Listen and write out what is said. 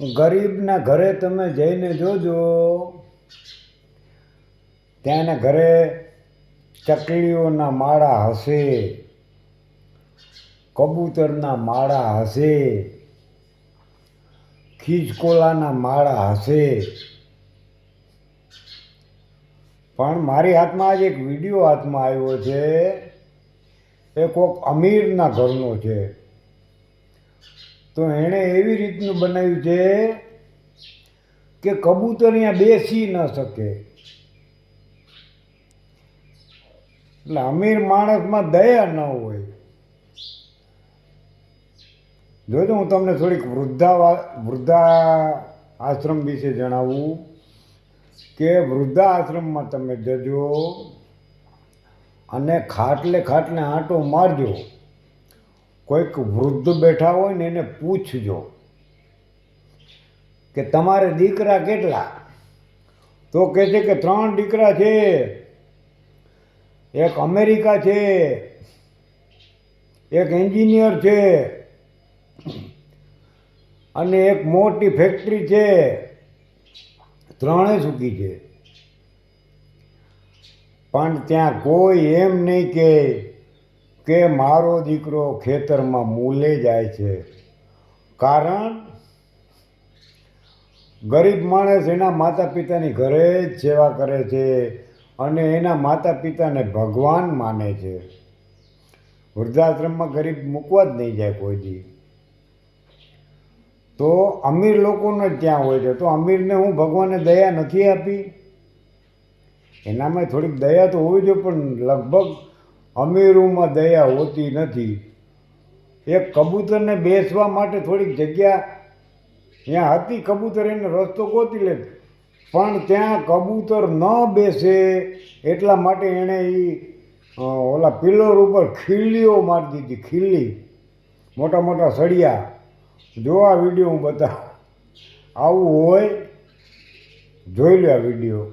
ગરીબના ઘરે તમે જઈને જોજો. ત્યાંના ઘરે ચકલીઓના માળા હશે, કબૂતરના માળા હશે, ખીજકોલાના માળા હશે. પણ મારી હાથમાં આજે એક વીડિયો હાથમાં આવ્યો છે. એ કોઈક અમીરના ઘરનો છે. તો એણે એવી રીતનું બનાવ્યું છે કે કબૂતર અહીંયા બેસી ન શકે. એટલે અમીર માણસમાં દયા ન હોય. જોજો હું તમને થોડીક વૃદ્ધા વૃદ્ધા આશ્રમ વિશે જણાવું કે વૃદ્ધા આશ્રમમાં તમે જજો અને ખાટલે ખાટલે આંટો મારજો. કોઈક વૃદ્ધ બેઠા હોય ને એને પૂછજો કે તમારે દીકરા કેટલા? તો કહે છે કે ત્રણ દીકરા છે, એક અમેરિકા છે, એક એન્જિનિયર છે અને એક મોટી ફેક્ટરી છે ત્રણે સુખી છે. પણ ત્યાં કોઈ એમ નહીં કે કે મારો દીકરો ખેતરમાં મૂલે જાય છે. કારણ ગરીબ માણસ એના માતા પિતાની ઘરે જ સેવા કરે છે અને એના માતા પિતાને ભગવાન માને છે. વૃદ્ધાશ્રમમાં ગરીબ મૂકવા જ નહીં જાય કોઈ દી. તો અમીર લોકોને જ ત્યાં હોય છે. તો અમીરને હું ભગવાને દયા નથી આપી? એનામાં થોડીક દયા તો હોવી જોઈએ, પણ લગભગ અમીરોમાં દયા હોતી નથી. એક કબૂતરને બેસવા માટે થોડીક જગ્યા ત્યાં હતી, કબૂતર એને રસ્તો ગોતી લે. પણ ત્યાં કબૂતર ન બેસે એટલા માટે એણે એ ઓલા પિલ્લર ઉપર ખીલ્લીઓ મારી દીધી, ખીલ્લી. મોટા મોટા સળિયા. જો આ વીડિયો હું બતાવું. આવું હોય, જોઈ લો આ વીડિયો.